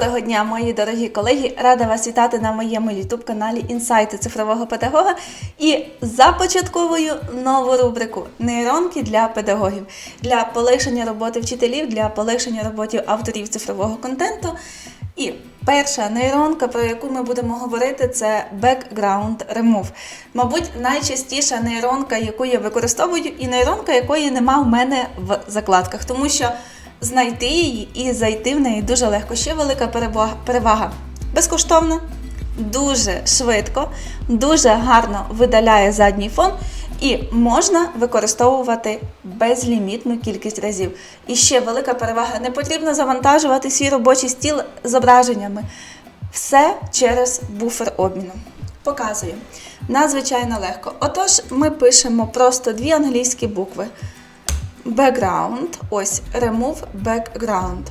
Доброго дня, мої дорогі колеги! Рада вас вітати на моєму youtube каналі Інсайти цифрового педагога і започатковую нову рубрику нейронки для педагогів для полегшення роботи вчителів, для полегшення роботи авторів цифрового контенту. І перша нейронка, про яку ми будемо говорити, це Background Remove. Мабуть, найчастіша нейронка, яку я використовую, і нейронка, якої нема в мене в закладках, тому що знайти її і зайти в неї дуже легко. Ще велика перевага-. Безкоштовно, дуже швидко, дуже гарно видаляє задній фон. І можна використовувати безлімітну кількість разів. І ще велика перевага: не потрібно завантажувати свій робочий стіл зображеннями. Все через буфер обміну. Показую. Надзвичайно легко. Отож, ми пишемо просто дві англійські букви. Background, ось remove background.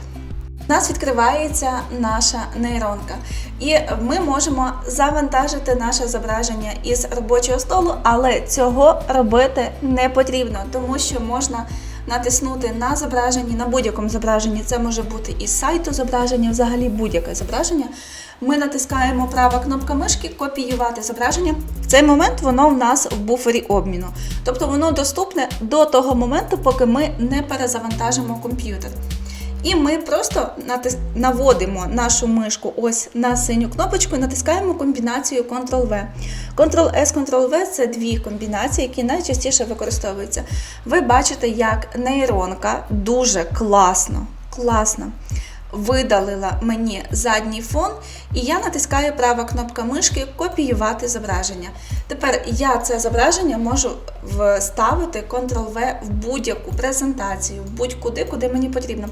У нас відкривається наша нейронка, і ми можемо завантажити наше зображення із робочого столу, але цього робити не потрібно, тому що можна натиснути на зображенні, на будь-якому зображенні. Це може бути із сайту зображення, взагалі будь-яке зображення. Ми натискаємо права кнопка мишки копіювати зображення. В цей момент воно в нас в буфері обміну. Тобто воно доступне до того моменту, поки ми не перезавантажимо комп'ютер. І ми просто наводимо нашу мишку ось на синю кнопочку і натискаємо комбінацію Ctrl-V. Ctrl-S, Ctrl-V це дві комбінації, які найчастіше використовуються. Ви бачите, як нейронка дуже класно, класно видалила мені задній фон, і я натискаю права кнопка мишки копіювати зображення. Тепер я це зображення можу вставити Ctrl-V в будь-яку презентацію, будь-куди, куди мені потрібно.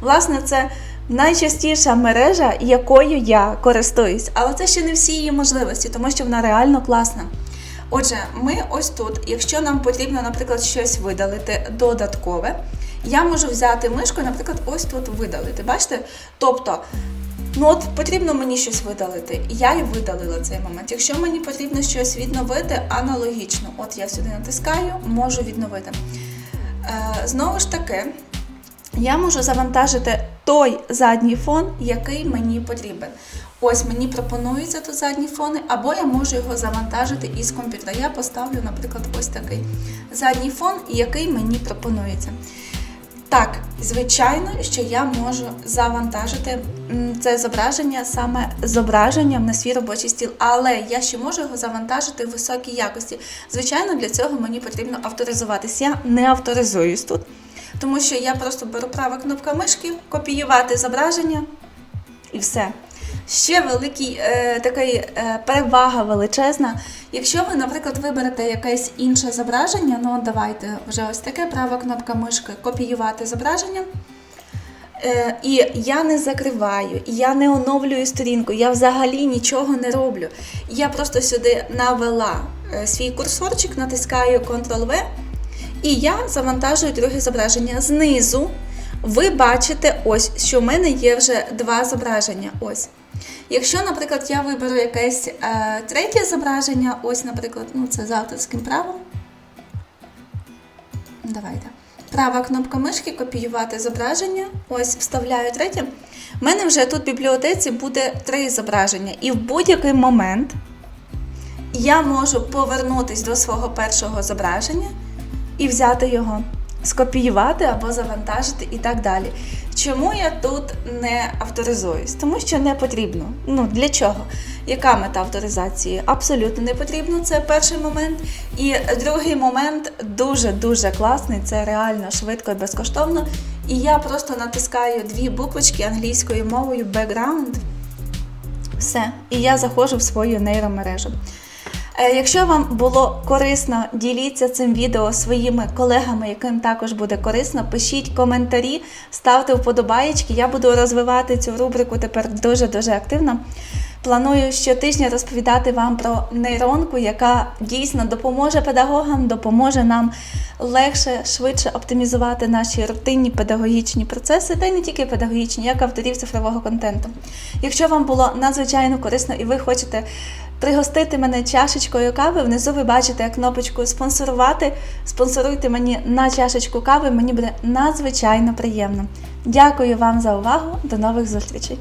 Власне, це найчастіша мережа, якою я користуюсь, але це ще не всі її можливості, тому що вона реально класна. Отже, ми ось тут, якщо нам потрібно, наприклад, щось видалити додаткове, я можу взяти мишку, і, наприклад, ось тут видалити. Бачите? Тобто, ну от потрібно мені щось видалити. Я і видалила цей момент. Якщо мені потрібно щось відновити, аналогічно, от я сюди натискаю, можу відновити. Е, знову ж таки, я можу завантажити той задній фон, який мені потрібен. Ось мені пропонуються тут задні фони, або я можу його завантажити із комп'ютера. Я поставлю, наприклад, ось такий задній фон, який мені пропонується. Так, звичайно, що я можу завантажити це зображення саме зображенням на свій робочий стіл, але я ще можу його завантажити в високій якості. Звичайно, для цього мені потрібно авторизуватись. Я не авторизуюсь тут, тому що я просто беру права кнопка мишки, копіювати зображення і все. Ще великий е, такий е, перевага величезна. Якщо ви, наприклад, виберете якесь інше зображення, ну давайте вже ось таке права кнопка мишки копіювати зображення. Е, і я не закриваю, я не оновлюю сторінку, я взагалі нічого не роблю. Я просто сюди навела е, свій курсорчик, натискаю Ctrl-V, і я завантажую друге зображення. Знизу ви бачите, ось, що в мене є вже два зображення. Ось. Якщо, наприклад, я виберу якесь е, третє зображення, ось, наприклад, ну це з авторським правом. Давайте. Права кнопка мишки, копіювати зображення. Ось вставляю третє. У мене вже тут в бібліотеці буде три зображення. І в будь-який момент я можу повернутися до свого першого зображення і взяти його, скопіювати або завантажити і так далі. Чому я тут не авторизуюсь? Тому що не потрібно. Ну для чого? Яка мета авторизації? Абсолютно не потрібно. Це перший момент. І другий момент дуже-дуже класний. Це реально швидко і безкоштовно. І я просто натискаю дві буквочки англійською мовою background. Все. І я заходжу в свою нейромережу. Е, Якщо вам було корисно, діліться цим відео своїми колегами, яким також буде корисно. Пишіть коментарі, ставте вподобаєчки. Я буду розвивати цю рубрику тепер дуже-дуже активно. Планую щотижня розповідати вам про нейронку, яка дійсно допоможе педагогам, допоможе нам легше, швидше оптимізувати наші рутинні педагогічні процеси, та й не тільки педагогічні, як авторів цифрового контенту. Якщо вам було надзвичайно корисно і ви хочете пригостити мене чашечкою кави, внизу ви бачите кнопочку спонсорувати. Спонсоруйте мені на чашечку кави, мені буде надзвичайно приємно. Дякую вам за увагу. До нових зустрічей!